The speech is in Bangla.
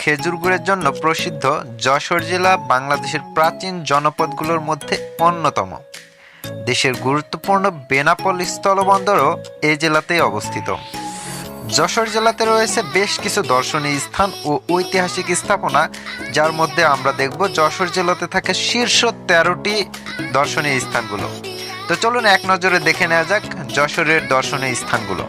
খেজুর গুড়ের জন্য প্রসিদ্ধ যশোর জেলা বাংলাদেশের প্রাচীন জনপদগুলোর মধ্যে অন্যতম। দেশের গুরুত্বপূর্ণ বেনাপোল স্থলবন্দরও এই জেলাতেই অবস্থিত। যশোর জেলাতে রয়েছে বেশ কিছু দর্শনীয় স্থান ও ঐতিহাসিক স্থাপনা, যার মধ্যে আমরা দেখব যশোর জেলাতে থাকে শীর্ষ তেরোটি দর্শনীয় স্থানগুলো। তো চলুন এক নজরে দেখে নেওয়া যাক যশোরের দর্শনীয় স্থানগুলো।